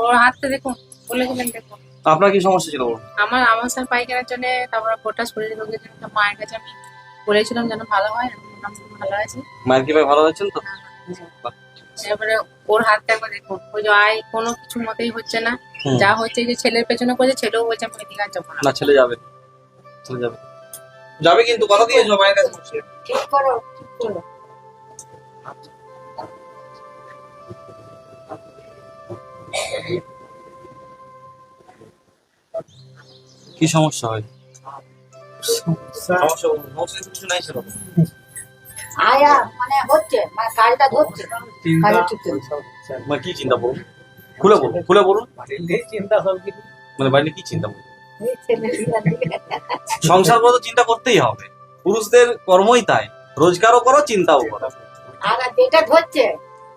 ওর হাতটা দেখুন দেখুন। আপনার কি সমস্যা ছিল আমার আমার স্যার পাইখানার জন্য তারপর গোটা শরীর রোগের জন্য মায়ের কাছে আমি বলেছিলাম যেন ভালো হয় ভালো আছি। মায়ের কি ভাই ভালো হয়েছেন তো? এবারে ওর হাতটা একবার দেখুন। ওই যে আয় কোনো কিছু মতেই হচ্ছে না। যা হচ্ছে যে ছেলের পেছনে করছে ছেলেও বলছে আমি যাব না। ছেলে যাবে। ছেলে যাবে। যাবে কিন্তু কথা দিয়েছ মায়ের কাছে ঠিক করো ঠিক করো। কি সমস্যা হয়? সমস্যা বলুন সমস্যা কিছু নাই ছিল আয়া মানে হচ্ছে মানে কাজটা ধরছে। কাজটা ঠিক মানে কি চিন্তা বলুন? খুলে বলুন খুলে বলুন। চিন্তা সব কিছু। মানে বাইরে কি চিন্তা বলুন? এই ছেলে ঠিক সংসার করে তো চিন্তা করতেই হবে। পুরুষদের কর্মই তাই। রোজগারও করো চিন্তাও করো। আর যেটা ধরছে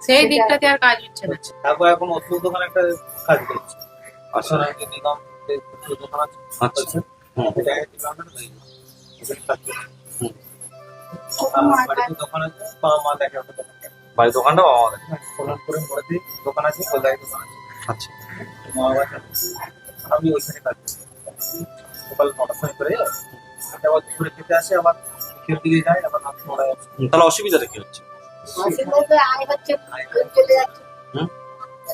সেই দিকটাতে আর কাজ হচ্ছে না। তারপর এখন ওষুধ দোকানে একটা কাজ করছে। আচ্ছা। আসলে আমি আচ্ছা। বাড়ির দোকানটা বাবা আমাদের কল্যাণ করে মোড়াতে দোকান আছে দোকান আছে আচ্ছা মা বাবা থাকে। আমি ওইখানে কাজ করি সকাল নটার করে আবার দুপুরে খেতে আসে আবার খেতে দিকে যায় আবার রাত নটায় তাহলে অসুবিধাটা কি হচ্ছে মাসির আয় হচ্ছে চলে যাচ্ছে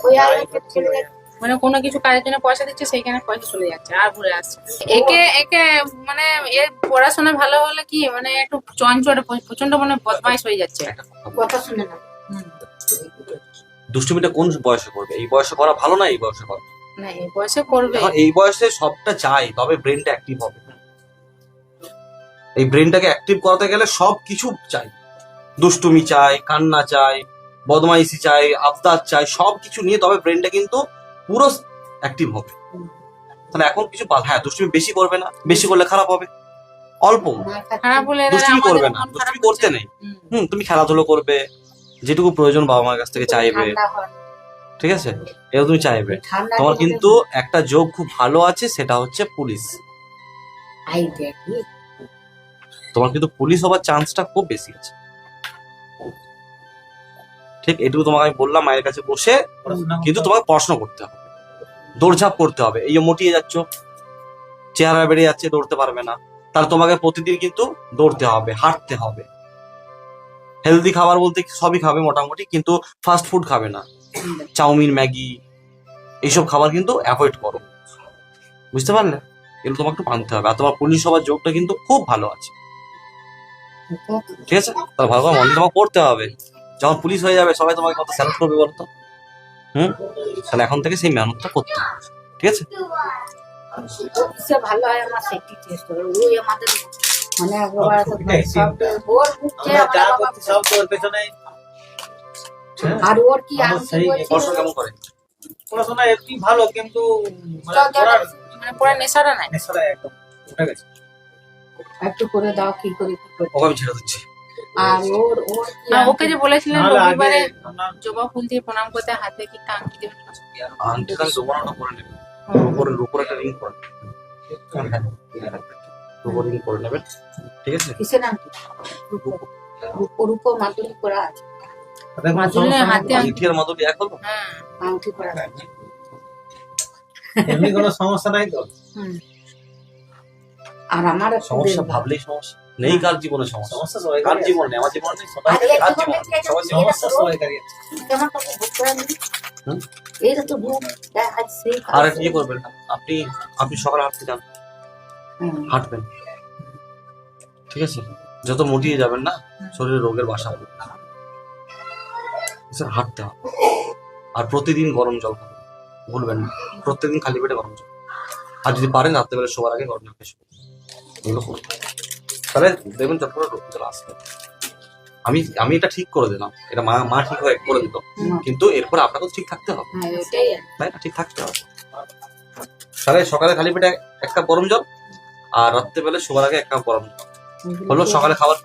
ওই আয় চলে যাচ্ছে মানে কোনো কিছু কাজের জন্য পয়সা দিচ্ছে সেইখানে পয়সা চলে যাচ্ছে আর ঘুরে আসছে। একে একে মানে এর পড়াশোনা ভালো হলে কি মানে একটু চঞ্চল প্রচণ্ড মানে বদমাইশ হয়ে যাচ্ছে। কথা শুনে না। দুষ্টুমিটা কোন বয়সে করবে? এই বয়সে করা ভালো না এই বয়সে করা? না এই বয়সে করবে। এই বয়সে সবটা চাই তবে ব্রেনটা অ্যাক্টিভ হবে। এই ব্রেনটাকে অ্যাক্টিভ করাতে গেলে সব কিছু চাই। দুষ্টুমি চাই কান্না চাই বদমাইশি চাই আবদার চাই সব কিছু নিয়ে তবে ব্রেনটা কিন্তু পুরো অ্যাক্টিভ হবে। তাহলে এখন কিছু বাধা হ্যাঁ দুষ্টুমি বেশি করবে না বেশি করলে খারাপ হবে। অল্প। দুষ্টুমি করবে না দুষ্টুমি করতে নেই। হুম। তুমি খেলাধুলো করবে যেটুকু প্রয়োজন বাবা মার কাছ থেকে চাইবে। ঠিক আছে? এটা তুমি চাইবে। তোমার কিন্তু একটা যোগ খুব ভালো আছে সেটা হচ্ছে পুলিশ। তোমার কিন্তু পুলিশ হবার চান্সটা খুব বেশি আছে। ঠিক এটুকু তোমাকে আমি বললাম মায়ের কাছে বসে কিন্তু তোমাকে পড়াশোনা করতে হবে। দৌড়ঝাঁপ করতে হবে। এই যে মোটিয়ে যাচ্ছ চেহারা বেড়ে যাচ্ছে দৌড়তে পারবে না। তাহলে তোমাকে প্রতিদিন কিন্তু দৌড়তে হবে হাঁটতে হবে। হেলদি খাবার বলতে সবই খাবে মোটামুটি কিন্তু ফাস্ট ফুড খাবে না। চাউমিন ম্যাগি এইসব খাবার কিন্তু অ্যাভয়েড করো। বুঝতে পারলে? এগুলো তোমাকে একটু মানতে হবে। আর তোমার পুলিশ হবার যোগটা কিন্তু খুব ভালো আছে। ঠিক আছে? তাহলে ভালো করে মন তোমাকে পড়তে হবে। যখন পুলিশ হয়ে যাবে সবাই তোমাকে কত স্যালুট করবে বলতো হুম? তাহলে এখন থেকে সেই মেহনতটা করতে হবে ঠিক আছে? ভালো হয় আমার সেটি টেস্ট ওই আমাদের মানে একবার তো ওটাই সব ওর বুঝছে আমরা যা আমার বাবা করছি সব তোর পেছনে। আর ওর কি কেমন করে? পড়াশোনা ভালো কিন্তু মানে পড়ার মানে নেশাটা নাই? নেশাটা একদম উঠে গেছে। একটু করে দাও কি করে কি করে ওকে আমি ছেড়ে দিচ্ছি। আর ওর ওর না, ওকে যে বলেছিলেন রবিবারে জবা ফুল দিয়ে প্রণাম করতে হাতে কি দেবেন আমি করে নেবে। উপরে উপরে একটা রিং করে উপরে রিং করে নেবেন ঠিক আছে? কিসের আংটি? রূপোর উপর মাদুলি করা আছে। মাদুলি হাতে নেই। আংটি। আর মাদুলি এক হলো? হ্যাঁ আংটি করা আছে। এমনি কোনো সমস্যা নাই তো? আর আমার সমস্যা ভাবলেই সমস্যা। নেই কার জীবনে সমস্যা? সমস্যা সবাই কার জীবন নেই? আমার জীবন নেই সবাই কার জীবন আজ সেই আর একটা ইয়ে করবেন আপনি আপনি সকালে হাঁটতে যান। হাঁটবেন। ঠিক আছে? যত মোটিয়ে যাবেন না শরীরে রোগের বাসা হবে। স্যার হাঁটতে হবে। আর প্রতিদিন গরম জল খাবেন। ভুলবেন না। প্রত্যেকদিন খালি পেটে গরম জল। আর যদি পারেন রাত্রেবেলা শোবার আগে গরম জল খেয়ে। এগুলো করুন। তাহলে দেখবেন করে রোগ চলে আসবে। আমি আমি এটা ঠিক করে দিলাম। এটা মা মা ঠিক হয়ে করে দিত কিন্তু এরপর আপনাকেও ঠিক থাকতে হবে। হ্যাঁ। তাই না? ঠিক থাকতে হবে। তাহলে সকালে খালি পেটে এক কাপ গরম জল আর রাত্রেবেলা শোবার আগে এক কাপ গরম জল। হলো সকালে খাবার